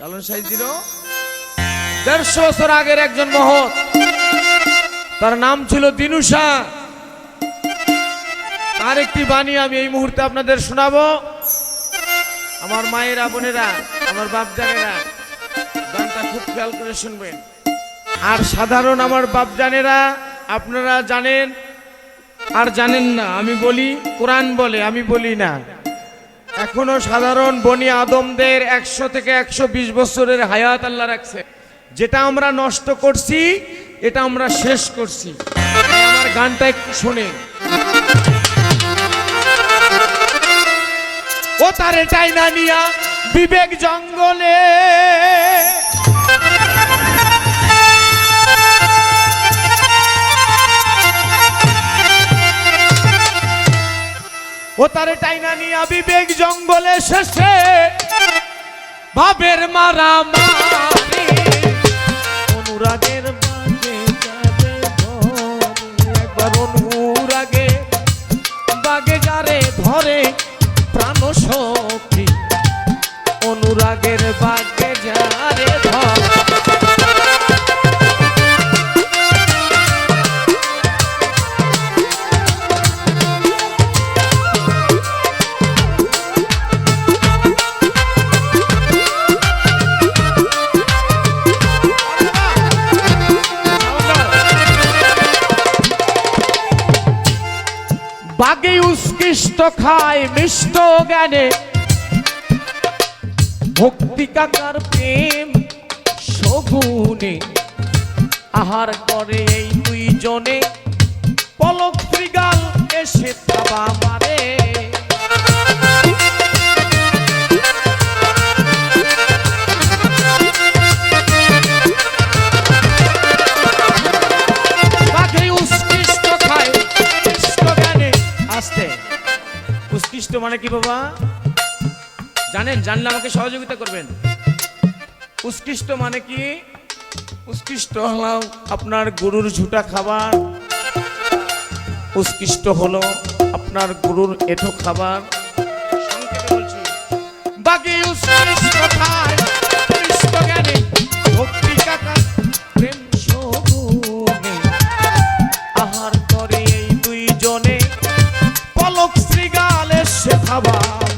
লালন ছিল। দেড়শো বছর আগের একজন মহৎ। তার নাম ছিল দিনুষা তার একটি বাণী আমি এই মুহূর্তে আপনাদের শোনাবো। আমার মায়েরা, বোনেরা, আমার বাপজানেরা, গানটা খুব খেয়াল করে শুনবেন। আর সাধারণ আমার বাপজানেরা, আপনারা জানেন আর জানেন না, আমি বলি, কোরআন বলে, আমি বলি না। এখনও সাধারণ বনি আদমদের একশো থেকে একশো বিশ বছরের হায়াত আল্লাহ রাখছে। যেটা আমরা নষ্ট করছি, এটা আমরা শেষ করছি। আমার গানটা একটু শুনে। ও তার এটাই না নিয়া বিবেক জঙ্গলে ও তারে টাইনা নিয়া বিবেক জঙ্গলে শেষে ভাবের মারা মারি অনুরাগের বাগে উৎকৃষ্ট খায় মিষ্ট জ্ঞানে। ভক্তি কাকার প্রেম সগুনে আহার করে এই দুইজনে উৎকৃষ্ট মানে কি বাবা? জানেন, জানলে আমাকে সহযোগিতা করবেন। উৎকৃষ্ট মানে কি? উৎকৃষ্ট হলো আপনার গরুর ঝুটা খাবার। উৎকৃষ্ট হলো আপনার গরুর এঠো খাবার। সংক্ষেপে বলছি, বাকি উৎকৃষ্ট খায় ખાવા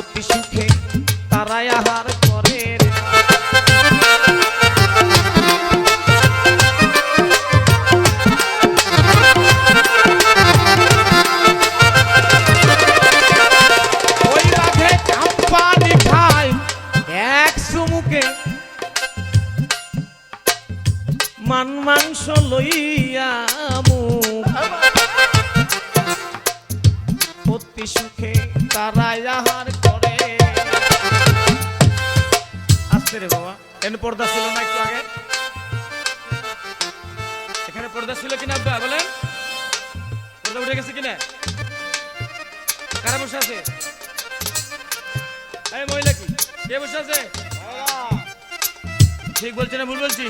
অতি সুখে তারাই আহার করে মান মাংস লইয়া অতি সুখে তারা আহার এখানে পর্দা ছিল না একটু আগে? এখানে পর্দা ছিল কিনা আব্বা, বলেন? পর্দা উঠে গেছে কিনা? কারা বসে আছে? এই মহিলা কি? কে বসে আছে? ঠিক বলছি না, ভুল বলছি?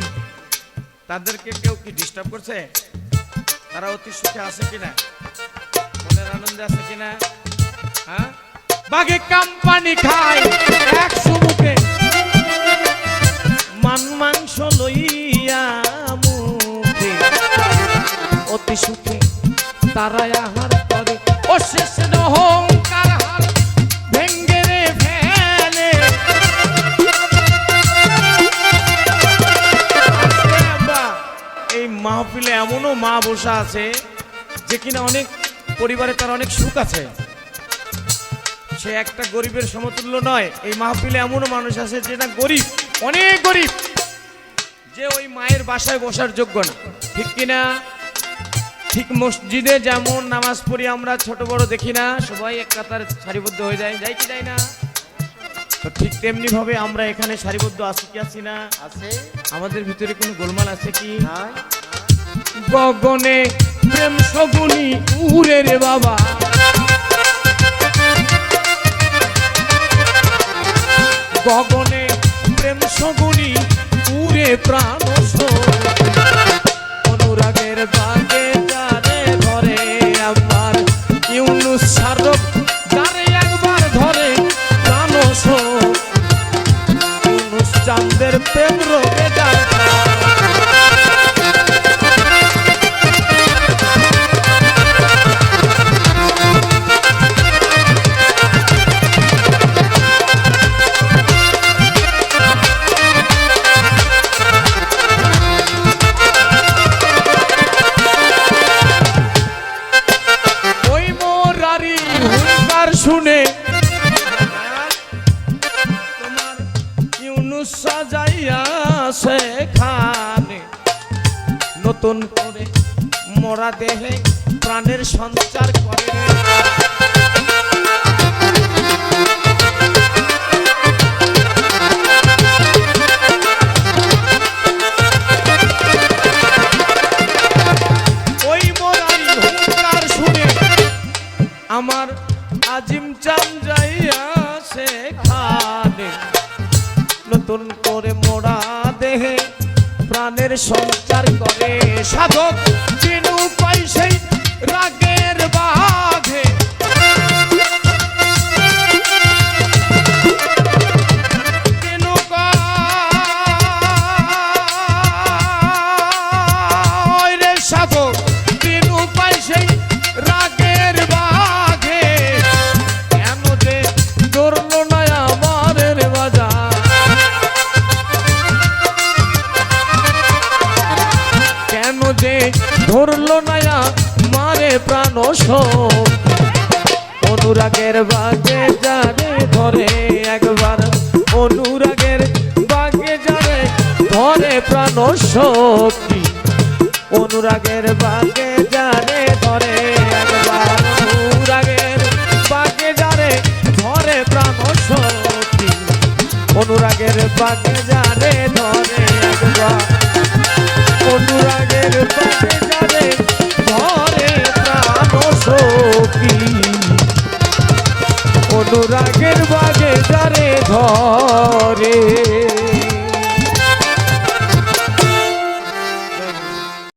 তাদেরকে কেউ কি ডিস্টার্ব করছে? তারা অতি সুখে আছে কিনা? মনের আনন্দে আছে কিনা? হ্যাঁ? বাঘে কাম্পানি খায়, এক সুমুখে মান মাংস লইয়া মুখে। অতি সুখে তারাই আহার করে। ও শেষ অহংকার হার এই মাহফিলে এমনও মা বসা আছে যে কিনা অনেক পরিবারে তার অনেক সুখ আছে। সে একটা গরিবের সমতুল্য নয়। এই মাহফিলে এমনও মানুষ আছে যেটা গরিব। অনেক গরিব। যে ওই মায়ের বাসায় বসার যোগ্য না। ঠিক কিনা? ঠিক মসজিদে যেমন নামাজ পড়ি আমরা ছোট বড় দেখি না সবাই এক কাতার সারিবদ্ধ হয়ে যায়। যাই কি যাই না। তো ঠিক তেমনি ভাবে আমরা এখানে সারিবদ্ধ আছি কি আছি না? আছে। আমাদের ভিতরে কোনো গোলমাল আছে কি? গগনে প্রেম সগুনি উড়ে রে বাবা। গগনে প্রেম পুরে প্রাণ ইউনুস সাজাইয়া সেখানে নতুন করে মরা দেহে প্রাণের সঞ্চার করে। করে দেহে প্রাণের সঞ্চার করে সাধক পাই সেই রাগের বাঘে যে ধরলো না মারে প্রাণ অনুরাগের বাগে যারে ধরে একবার, অনুরাগের বাগে যারে ধরে প্রাণ শক্তি অনুরাগের বাগে যারে ধরে একবার, অনুরাগের বাগে যারে ধরে প্রাণ শক্তি অনুরাগের বাগে যারে ধরে একবার অনুরাগের বাগে যারে ধরে প্রাণ সখী অনুরাগের বাগে যারে ধরে